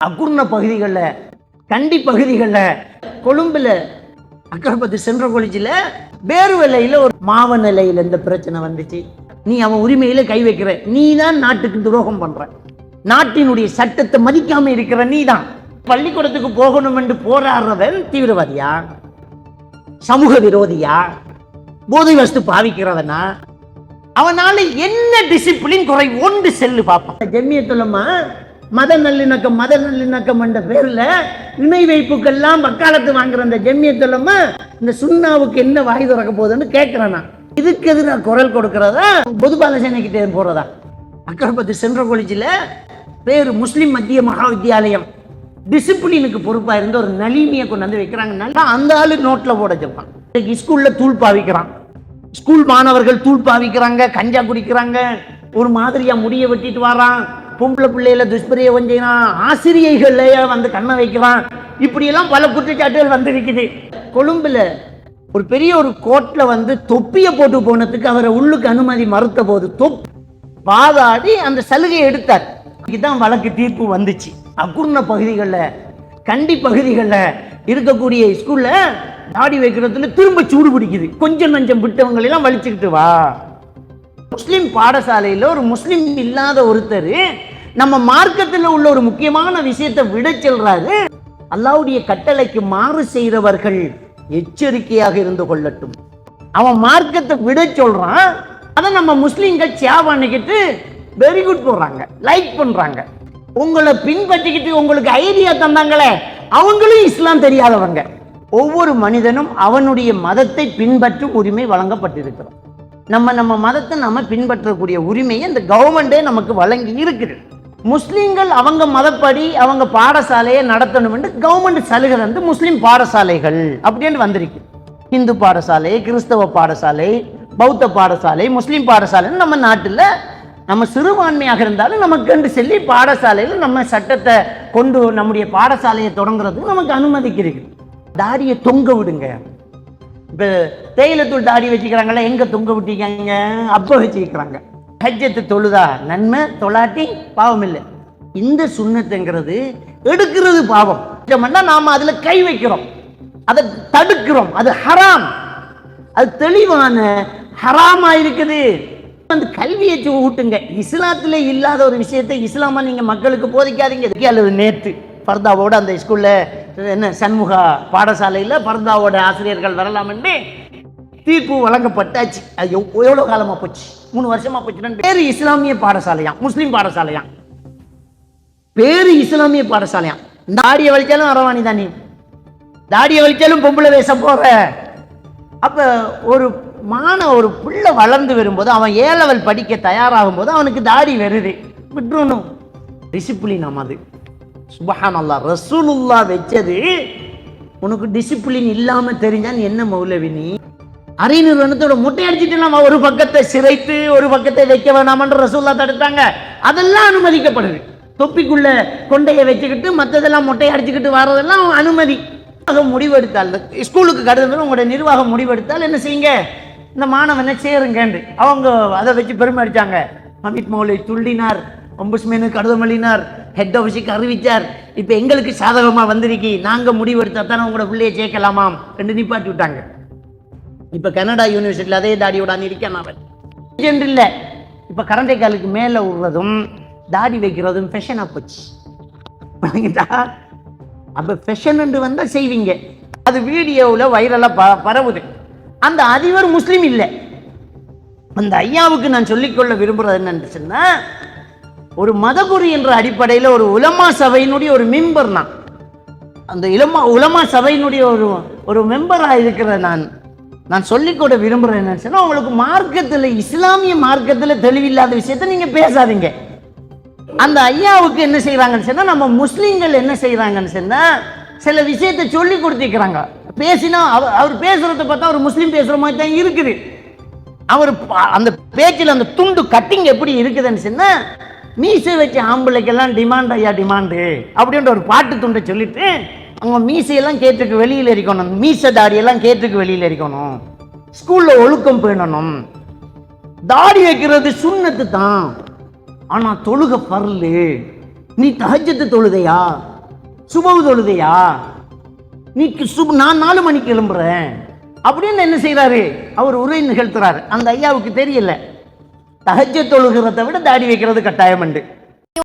அகுர்ண பகுதிகளில் கண்டி பகுதிகளில் கொழும்புல அக்கரப்பத்து சென்ட்ரல் காலேஜில் வேறு பேருவலையில் ஒரு மாவ நிலையில் இந்த பிரச்சனை வந்துச்சு. நீ அவன் உரிமையில கை வைக்கிற நீ தான் நாட்டுக்கு துரோகம் பண்ற. நாட்டினுடைய சட்டத்தை மதிக்காம இருக்கிற நீ தான் பள்ளிக்கூடத்துக்கு போகணும் என்று போராடுறவன் தீவிரவாதியா? சமூக விரோதியா? போதை வஸ்து பாவிக்கிறவனா? அவனால என்ன டிசிப்ளின் குறை ஒன்று செல்லு பார்ப்பான் ஜெமியத்துலமா மத நல்லிணக்கம் மத நல்லிணக்கம் என்ற பேர்ல இணை வைப்புக்கெல்லாம் வக்காலத்து வாங்குற அந்த ஜெமியத்துலமா இந்த சுண்ணாவுக்கு என்ன வாய் திறக்க போகுதுன்னு கேட்குறேன் நான். இதுக்கு எதிராக குரல் கொடுக்கிறதா? பொதுபால சேனைக்கிட்டே போறதா? அக்கரப்பத்து சென்ட்ரல் காலேஜில் பேர் முஸ்லீம் மத்திய மகா வித்தியாலயம் டிசிப்ளினுக்கு பொறுப்பா இருந்த ஒரு நளினியை கொண்டு வந்து வைக்கிறாங்க. நல்லா அந்த ஆள் நோட்ல போட சொல்றான். இன்னைக்கு ஸ்கூலில் தூள் பாவிக்கிறான். ஸ்கூல் மாணவர்கள் தூள் பாவிக்கிறாங்க கஞ்சா குடிக்கிறாங்க. ஒரு மாதிரியா முடிய வெட்டிட்டு வரான் பொம்பளை பிள்ளையில துஷ்பிரயோகம் செய்யறான் ஆசிரியர்களையே வந்து கண்ணை வைக்கிறான் இப்படியெல்லாம் பல குற்றச்சாட்டுகள் வந்து இருக்குது கொழும்புல ஒரு பெரிய ஒரு கோட்டில் வந்து தொப்பியை போட்டு போனதுக்கு அவரை உள்ளுக்கு அனுமதி மறுத்த போது தொப் வாதாடி அந்த சலுகையை எடுத்தார். இதுதான் வழக்கு தீர்ப்பு வந்துச்சு. அக்குர்ண பகுதிகளில் கண்டி பகுதிகளில் இருக்கக்கூடிய ஸ்கூல்ல தாடி வைக்கிறதுல திரும்ப சூடு பிடிக்குது. கொஞ்சம் நஞ்சம் விட்டவங்களெல்லாம் வலிச்சுக்கிட்டு வா. முஸ்லீம் பாடசாலையில் ஒரு முஸ்லீம் இல்லாத ஒருத்தர் நம்ம மார்க்கத்தில் உள்ள ஒரு முக்கியமான விஷயத்தை விட செல்றாரு. அல்லாவுடைய கட்டளைக்கு மாறு செய்கிறவர்கள் எச்சரிக்கையாக இருந்து கொள்ளட்டும். அவன் மார்க்கத்தை விட சொல்றான். அதை நம்ம முஸ்லீம்கள் சேவ் பண்ணிக்கிட்டு வெரி குட் போடுறாங்க. லைக் பண்றாங்க. உங்களை பின்பற்றிக்கிட்டு உங்களுக்கு ஐடியா தந்தாங்களே அவங்களும் இஸ்லாம் தெரியாதவங்க. ஒவ்வொரு மனிதனும் அவனுடைய மதத்தை பின்பற்றும் உரிமை வழங்கப்பட்டிருக்கிறோம் நம்ம நம்ம மதத்தை நம்ம பின்பற்றக்கூடிய உரிமையை இந்த கவர்மெண்டே நமக்கு வழங்கி இருக்குது. முஸ்லீம்கள் அவங்க மதப்படி அவங்க பாடசாலையை நடத்தணும் என்று கவர்மெண்ட் சலுகை வந்து முஸ்லீம் பாடசாலைகள் அப்படின்னு வந்திருக்கு. இந்து பாடசாலை கிறிஸ்தவ பாடசாலை பௌத்த பாடசாலை முஸ்லீம் பாடசாலைன்னு நம்ம நாட்டில் நம்ம சிறுபான்மையாக இருந்தாலும் நமக்கு என்று சொல்லி பாடசாலையில் நம்ம சட்டத்தை கொண்டு நம்முடைய பாடசாலையை தொடங்குறதுக்கு நமக்கு அனுமதிக்கிறது தாடியை தொங்க விடுங்க. இப்போ தேயிலத்தூள் தாடி வச்சுக்கிறாங்களா எங்க தொங்க விட்டீங்க அப்போ வச்சுக்கிறாங்க. ஹஜ்ஜத்து தொழுதா? நன்மை தொலாட்டி பாவம் இல்லை. இந்த சுண்ணத்துங்கிறது எடுக்கிறது பாவம். பண்ணா நாம் அதில் கை வைக்கிறோம். அதை தடுக்கிறோம். அது ஹராம். அது தெளிவான ஹராமா இருக்குது. அந்த கல்வியை ஊட்டுங்க. இஸ்லாத்துல இல்லாத ஒரு விஷயத்தை இஸ்லாமா நீங்க மக்களுக்கு போதிக்காதீங்க. அல்லது நேற்று பர்தாவோட அந்த ஸ்கூல்ல என்ன சண்முகா பாடசாலையில் பர்தாவோட ஆசிரியர்கள் வரலாம்னு தீர்ப்பு வழங்கப்பட்டாச்சு. அது எவ்வளோ காலமாக போச்சு? மூணு வருஷமா போச்சு பேரு இஸ்லாமிய பாடசாலையா? முஸ்லீம் பாடசாலையா? பேரு இஸ்லாமிய பாடசாலையா? தாடியை வலிச்சாலும் அரவாணி தானே. தாடியை வலிச்சாலும் பொம்பளை வேஷம் போற அப்ப ஒரு மான ஒரு பிள்ளை வளர்ந்து வரும்போது அவன் ஏ லெவல் படிக்க தயாராகும் போது அவனுக்கு தாடி வருது. விட்டுறணும். டிசிப்ளின் அது. சுபஹான் அல்லா ரசூலுல்லா வச்சது உனக்கு டிசிப்ளின் இல்லாம தெரிஞ்சா என்ன மௌலவி நீ? அரை நிறுவனத்தோட முட்டை அடிச்சுட்டு நம்ம ஒரு பக்கத்தை சிரைத்து ஒரு பக்கத்தை வைக்க வேணாமன்ற ரசூல்லா தடுத்தாங்க. அதெல்லாம் அனுமதிக்கப்படுது. தொப்பிக்குள்ள கொண்டையை வச்சுக்கிட்டு மற்றதெல்லாம் மொட்டையை அடிச்சுக்கிட்டு வர்றதெல்லாம் அனுமதி. நிர்வாகம் முடிவெடுத்தால் இந்த ஸ்கூலுக்கு கருதுன்னு உங்களோட நிர்வாகம் முடிவெடுத்தால் என்ன செய்யுங்க? இந்த மாணவனை சேருங்கன்று அவங்க அதை வச்சு பெருமை அடித்தாங்க அமித் மௌலை துள்ளினார் ஒம்புஸ்மேனு கடிதம் ஹெட் ஆஃபீஸுக்கு அறிவித்தார் இப்போ எங்களுக்கு சாதகமாக வந்திருக்கி. நாங்கள் முடிவெடுத்தால் தானே உங்களோட பிள்ளையை சேர்க்கலாமாம். ரெண்டு நிப்பாட்டி விட்டாங்க. இப்போ கனடா யூனிவர்சிட்டியில் அதே தாடியோட இருக்கான் அவன் ஜென்ட் இல்லை. இப்போ கரண்டை காலுக்கு மேலே விடுறதும் தாடி வைக்கிறதும் ஃபேஷனாக போச்சு. விளங்கிட்டா அப்போ ஃபேஷன் வந்தால் செய்வீங்க. அது வீடியோவில் வைரலாக ப பரவுது. அந்த அதிபர் முஸ்லீம் இல்லை. அந்த ஐயாவுக்கு நான் சொல்லிக்கொள்ள விரும்புகிறது என்னன்னு சொன்னால் ஒரு மதகுரு என்ற அடிப்படையில் ஒரு உலமா சபையினுடைய ஒரு மெம்பர் நான். அந்த இளமா உலமா சபையினுடைய ஒரு ஒரு மெம்பராக இருக்கிற நான். நான் சொல்லிக்கொள்ள விரும்புகிறேன் என்ன சொன்னால் உங்களுக்கு மார்க்கத்தில் இஸ்லாமிய மார்க்கத்தில் தெளிவில்லாத விஷயத்த நீங்கள் பேசாதீங்க. அந்த ஐயாவுக்கு என்ன செய்கிறாங்கன்னு சொன்னால் நம்ம முஸ்லீம்கள் என்ன செய்கிறாங்கன்னு சொன்னால் சில விஷயத்தை சொல்லி கொடுத்துக்கிறாங்க பேசினா அவர் அவர் பேசுகிறத பார்த்தா ஒரு முஸ்லீம் பேசுகிற மாதிரி தான் இருக்குது. அவர் அந்த பேச்சில் அந்த துண்டு கட்டிங் எப்படி இருக்குதுன்னு சொன்னால் மீசை வச்ச ஆம்பளைக்கெல்லாம் டிமாண்ட் ஐயா டிமாண்டு அப்படின்ற ஒரு பாட்டு துண்டை சொல்லிட்டு அவங்க மீசையெல்லாம் கேட்டுக்கு வெளியில் இருக்கணும் மீசை தாடியெல்லாம் கேட்டுக்கு வெளியில் இருக்கணும் ஸ்கூலில் ஒழுக்கம் பேணணும். தாடி வைக்கிறது சுண்ணத்து தான். ஆனால் தொழுக பரலு. நீ தகஜத்து தொழுதையா சுபவு தொழுதையா நீ சுப் நான் நாலு மணிக்கு எழும்புறேன். அப்படின்னு என்ன செய்கிறாரு அவர் உரை நிகழ்த்துறாரு. அந்த ஐயாவுக்கு தெரியல. தகஜ தொழுகிறத விட தாடி வைக்கிறது கட்டாயம் உண்டு.